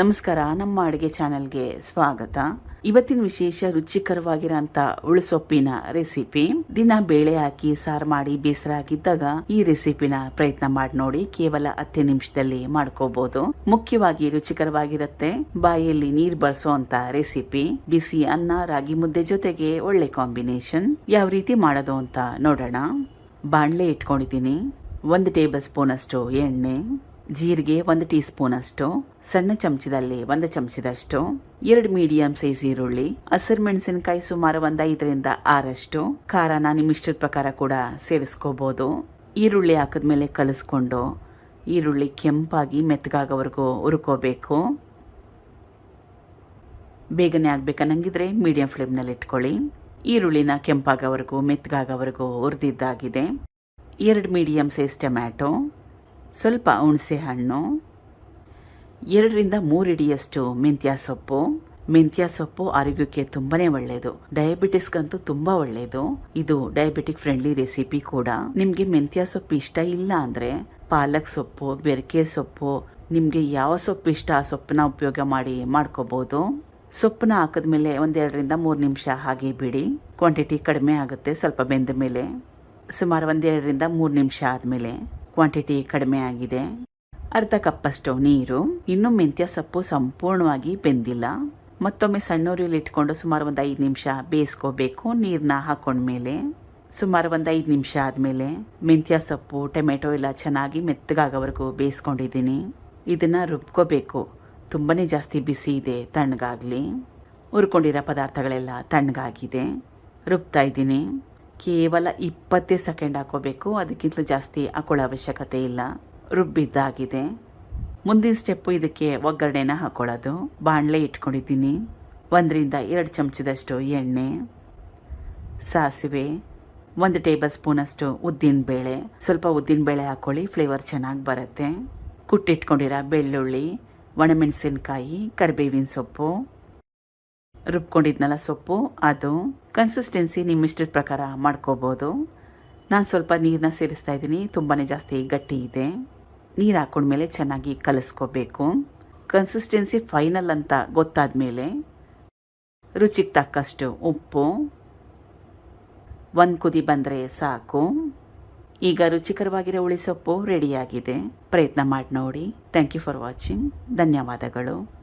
ನಮಸ್ಕಾರ, ನಮ್ಮ ಅಡುಗೆ ಚಾನಲ್ಗೆ ಸ್ವಾಗತ. ಇವತ್ತಿನ ವಿಶೇಷ ರುಚಿಕರವಾಗಿರೋಂಥ ಉಳುಸೊಪ್ಪಿನ ರೆಸಿಪಿ. ದಿನ ಬೇಳೆ ಹಾಕಿ, ಸಾರು ಮಾಡಿ, ಬೇಸರ ಹಾಕಿದ್ದಾಗ ಈ ರೆಸಿಪಿನ ಪ್ರಯತ್ನ ಮಾಡಿ ನೋಡಿ, ಕೇವಲ ಹತ್ತು ನಿಮಿಷದಲ್ಲಿ ಮಾಡ್ಕೋಬಹುದು ಮುಖ್ಯವಾಗಿ ರುಚಿಕರವಾಗಿರುತ್ತೆ. ಬಾಯಲ್ಲಿ ನೀರ್ ಬಳಸೋ ಅಂತ ರೆಸಿಪಿ, ಬಿಸಿ ಅನ್ನ, ರಾಗಿ ಮುದ್ದೆ ಜೊತೆಗೆ ಒಳ್ಳೆ ಕಾಂಬಿನೇಷನ್. ಯಾವ ರೀತಿ ಮಾಡೋದು ಅಂತ ನೋಡೋಣ. ಬಾಣಲೆ ಇಟ್ಕೊಂಡಿದ್ದೀನಿ. ಒಂದು ಟೇಬಲ್ ಸ್ಪೂನ್ ಅಷ್ಟು ಎಣ್ಣೆ. ಜೀರಿಗೆ ಒಂದು ಟೀ ಸ್ಪೂನ್ ಅಷ್ಟು ಸಣ್ಣ ಚಮಚದಲ್ಲಿ ಒಂದು ಚಮಚದಷ್ಟು, ಎರಡು ಮೀಡಿಯಂ ಸೈಜ್ ಈರುಳ್ಳಿ, ಹಸಿರು ಮೆಣಸಿನಕಾಯಿ ಸುಮಾರು ಒಂದು ಐದರಿಂದ ಆರಷ್ಟು, ಖಾರನ ನಿಮ್ಮ ಇಷ್ಟದ ಪ್ರಕಾರ ಕೂಡ ಸೇರಿಸ್ಕೋಬಹುದು ಈರುಳ್ಳಿ ಹಾಕಿದ್ಮೇಲೆ ಕಲಿಸ್ಕೊಂಡು ಈರುಳ್ಳಿ ಕೆಂಪಾಗಿ ಮೆತ್ತಗಾಗೋವರೆಗೂ ಹುರ್ಕೋಬೇಕು. ಬೇಗನೆ ಆಗಬೇಕನ್ನಂಗಿದ್ರೆ ಮೀಡಿಯಂ ಫ್ಲೇಮ್ನಲ್ಲಿ ಇಟ್ಕೊಳ್ಳಿ. ಈರುಳ್ಳಿನ ಕೆಂಪಾಗೋವರೆಗೂ, ಮೆತ್ತಗಾಗೋವರೆಗೂ ಹುರಿದಿದ್ದಾಗಿದೆ. ಎರಡು ಮೀಡಿಯಂ ಸೈಜ್ ಟೊಮ್ಯಾಟೊ ಸ್ವಲ್ಪ ಹುಣಸೆ ಹಣ್ಣು, ಎರಡರಿಂದ ಮೂರು ಇಡಿಯಷ್ಟು ಮೆಂತ್ಯ ಸೊಪ್ಪು. ಮೆಂತ್ಯ ಸೊಪ್ಪು ಆರೋಗ್ಯಕ್ಕೆ ತುಂಬಾನೇ ಒಳ್ಳೆಯದು ಡಯಾಬಿಟಿಸ್ಗಂತೂ ತುಂಬಾ ಒಳ್ಳೆಯದು ಇದು ಡಯಾಬಿಟಿಕ್ ಫ್ರೆಂಡ್ಲಿ ರೆಸಿಪಿ ಕೂಡ. ನಿಮಗೆ ಮೆಂತ್ಯ ಸೊಪ್ಪು ಇಷ್ಟ ಇಲ್ಲ ಅಂದ್ರೆ ಪಾಲಕ್ ಸೊಪ್ಪು, ಬೆರಕೆ ಸೊಪ್ಪು, ನಿಮಗೆ ಯಾವ ಸೊಪ್ಪು ಇಷ್ಟ ಆ ಸೊಪ್ಪನ್ನ ಉಪಯೋಗ ಮಾಡಿ ಮಾಡ್ಕೋಬೋದು. ಸೊಪ್ಪನ್ನ ಹಾಕಿದ್ಮೇಲೆ ಒಂದೆರಡರಿಂದ ಮೂರು ನಿಮಿಷ ಹಾಗೆ ಬಿಡಿ. ಕ್ವಾಂಟಿಟಿ ಕಡಿಮೆ ಆಗುತ್ತೆ ಸ್ವಲ್ಪ ಬೆಂದ ಮೇಲೆ ಸುಮಾರು ಒಂದೆರಡರಿಂದ ಮೂರು ನಿಮಿಷ ಆದಮೇಲೆ. ಕ್ವಾಂಟಿಟಿ ಕಡಿಮೆ ಆಗಿದೆ. ಅರ್ಧ ಕಪ್ಪಷ್ಟು ನೀರು. ಇನ್ನೂ ಮೆಂತ್ಯ ಸೊಪ್ಪು ಸಂಪೂರ್ಣವಾಗಿ ಬೆಂದಿಲ್ಲ. ಮತ್ತೊಮ್ಮೆ ಸಣ್ಣೂರಿಯಲ್ಲಿ ಇಟ್ಕೊಂಡು ಸುಮಾರು ಒಂದು ಐದು ನಿಮಿಷ ಬೇಯಿಸ್ಕೋಬೇಕು. ನೀರನ್ನ ಹಾಕೊಂಡ್ಮೇಲೆ ಸುಮಾರು ಒಂದು ಐದು ನಿಮಿಷ ಆದಮೇಲೆ ಮೆಂತ್ಯ ಸೊಪ್ಪು, ಟೊಮೆಟೊ ಎಲ್ಲ ಚೆನ್ನಾಗಿ ಮೆತ್ತಗಾಗೋವರೆಗೂ ಬೇಯಿಸ್ಕೊಂಡಿದ್ದೀನಿ. ಇದನ್ನು ರುಬ್ಕೋಬೇಕು. ತುಂಬಾ ಜಾಸ್ತಿ ಬಿಸಿ ಇದೆ ತಣ್ಣಗಾಗಲಿ. ಹುರ್ಕೊಂಡಿರೋ ಪದಾರ್ಥಗಳೆಲ್ಲ ತಣ್ಣಗಾಗಿದೆ. ರುಬ್ತಾ ಇದ್ದೀನಿ. ಕೇವಲ ಇಪ್ಪತ್ತೇ ಸೆಕೆಂಡ್ ಹಾಕೋಬೇಕು. ಅದಕ್ಕಿಂತ ಜಾಸ್ತಿ ಹಾಕೊಳ್ಳೋ ಅವಶ್ಯಕತೆ ಇಲ್ಲ. ರುಬ್ಬಿದ್ದಾಗಿದೆ. ಮುಂದಿನ ಸ್ಟೆಪ್ಪು ಇದಕ್ಕೆ ಒಗ್ಗರಣೆನ ಹಾಕೊಳ್ಳೋದು. ಬಾಣಲೆ ಇಟ್ಕೊಂಡಿದ್ದೀನಿ. ಒಂದರಿಂದ ಎರಡು ಚಮಚದಷ್ಟು ಎಣ್ಣೆ. ಸಾಸಿವೆ. ಒಂದು ಟೇಬಲ್ ಸ್ಪೂನಷ್ಟು ಉದ್ದಿನಬೇಳೆ ಸ್ವಲ್ಪ ಉದ್ದಿನಬೇಳೆ ಹಾಕ್ಕೊಳ್ಳಿ ಫ್ಲೇವರ್ ಚೆನ್ನಾಗಿ ಬರುತ್ತೆ. ಕುಟ್ಟಿಟ್ಕೊಂಡಿರೋ ಬೆಳ್ಳುಳ್ಳಿ, ಒಣಮೆಣಸಿನ್ಕಾಯಿ, ಕರಿಬೇವಿನ ಸೊಪ್ಪು. ರುಬ್ಕೊಂಡಿದ್ನಲ್ಲ ಸೊಪ್ಪು, ಅದು ಕನ್ಸಿಸ್ಟೆನ್ಸಿ ನಿಮ್ಮ ಇಷ್ಟದ ಪ್ರಕಾರ ಮಾಡ್ಕೋಬೋದು. ನಾನು ಸ್ವಲ್ಪ ನೀರನ್ನ ಸೇರಿಸ್ತಾ ಇದ್ದೀನಿ ತುಂಬಾ ಜಾಸ್ತಿ ಗಟ್ಟಿ ಇದೆ. ನೀರು ಹಾಕೊಂಡ್ಮೇಲೆ ಚೆನ್ನಾಗಿ ಕಲಿಸ್ಕೋಬೇಕು. ಕನ್ಸಿಸ್ಟೆನ್ಸಿ ಫೈನಲ್ ಅಂತ ಗೊತ್ತಾದ ಮೇಲೆ ರುಚಿಗೆ ತಕ್ಕಷ್ಟು ಉಪ್ಪು, ಒಂದು ಕುದಿ ಬಂದರೆ ಸಾಕು. ಈಗ ರುಚಿಕರವಾಗಿರೋ ಉಳಿಸೊಪ್ಪು ರೆಡಿಯಾಗಿದೆ ಪ್ರಯತ್ನ ಮಾಡಿ ನೋಡಿ ಥ್ಯಾಂಕ್ ಯು ಫಾರ್ ವಾಚಿಂಗ್ ಧನ್ಯವಾದಗಳು.